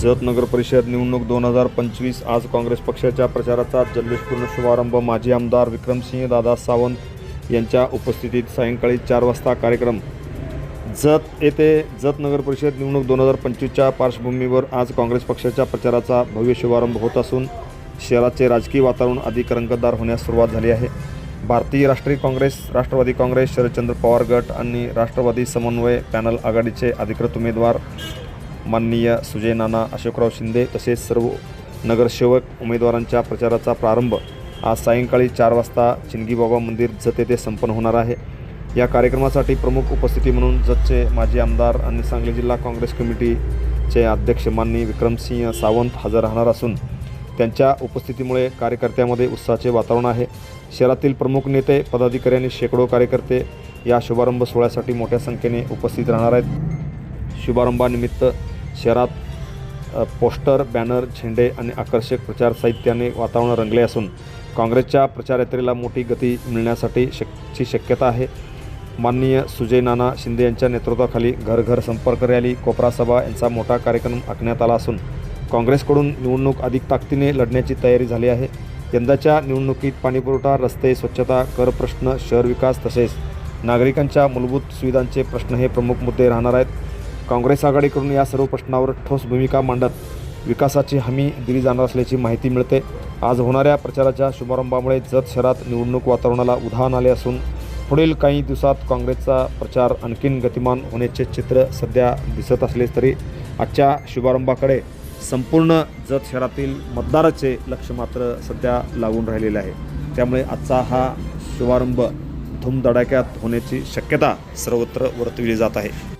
जत नगर परिषद निवडणूक दोन हजार पंचवीस आज काँग्रेस पक्षाच्या प्रचाराचा जल्लोषपूर्ण शुभारंभ माजी आमदार विक्रमसिंह दादा सावंत यांच्या उपस्थितीत सायंकाळी चार वाजता कार्यक्रम. जत येथे जत नगर परिषद निवडणूक दोन हजार पंचवीसच्या पार्श्वभूमीवर आज काँग्रेस पक्षाच्या प्रचाराचा भव्य शुभारंभ होत असून शहराचे राजकीय वातावरण अधिक रंगतदार होण्यास सुरुवात झाली आहे. भारतीय राष्ट्रीय काँग्रेस राष्ट्रवादी काँग्रेस शरदचंद्र पवार गट आणि राष्ट्रवादी समन्वय पॅनल आघाडीचे अधिकृत उमेदवार माननीय सुजय नाना अशोकराव शिंदे तसेच सर्व नगरसेवक उमेदवारांच्या प्रचाराचा प्रारंभ आज सायंकाळी चार वाजता चिंगीबाबा मंदिर जत येथे संपन्न होणार आहे. या कार्यक्रमासाठी प्रमुख उपस्थिती म्हणून जतचे माजी आमदार आणि सांगली जिल्हा काँग्रेस कमिटीचे अध्यक्ष माननीय विक्रमसिंह सावंत हजर राहणार असून त्यांच्या उपस्थितीमुळे कार्यकर्त्यामध्ये उत्साहाचे वातावरण आहे. शहरातील प्रमुख नेते पदाधिकारी आणि शेकडो कार्यकर्ते या शुभारंभ सोहळ्यासाठी मोठ्या संख्येने उपस्थित राहणार आहेत. शुभारंभानिमित्त शहरात पोस्टर बॅनर झेंडे आणि आकर्षक प्रचार साहित्याने वातावरण रंगले असून काँग्रेसच्या प्रचार यात्रेला मोठी गती मिळण्यासाठी शक ची शक्यता आहे. माननीय सुजय नाना शिंदे यांच्या नेतृत्वाखाली घर घर संपर्क रॅली कोपरा सभा यांचा मोठा कार्यक्रम आखण्यात आला असून काँग्रेसकडून निवडणूक अधिक ताकदीने लढण्याची तयारी झाली आहे. यंदाच्या निवडणुकीत पाणीपुरवठा रस्ते स्वच्छता कर प्रश्न शहर विकास तसेच नागरिकांच्या मूलभूत सुविधांचे प्रश्न हे प्रमुख मुद्दे राहणार आहेत. काँग्रेस आघाडीकडून या सर्व प्रश्नावर ठोस भूमिका मांडत विकासाची हमी दिली जाणार असल्याची माहिती मिळते. आज होणाऱ्या प्रचाराच्या शुभारंभामुळे जत शहरात निवडणूक वातावरणाला उधाण आले असून पुढील काही दिवसात काँग्रेसचा प्रचार आणखीन गतिमान होण्याचे चित्र सध्या दिसत असले तरी आजच्या शुभारंभाकडे संपूर्ण जत शहरातील मतदाराचे लक्ष मात्र सध्या लागून राहिलेले आहे. त्यामुळे आजचा हा शुभारंभ धूमधडाक्यात होण्याची शक्यता सर्वत्र वर्तविली जात आहे.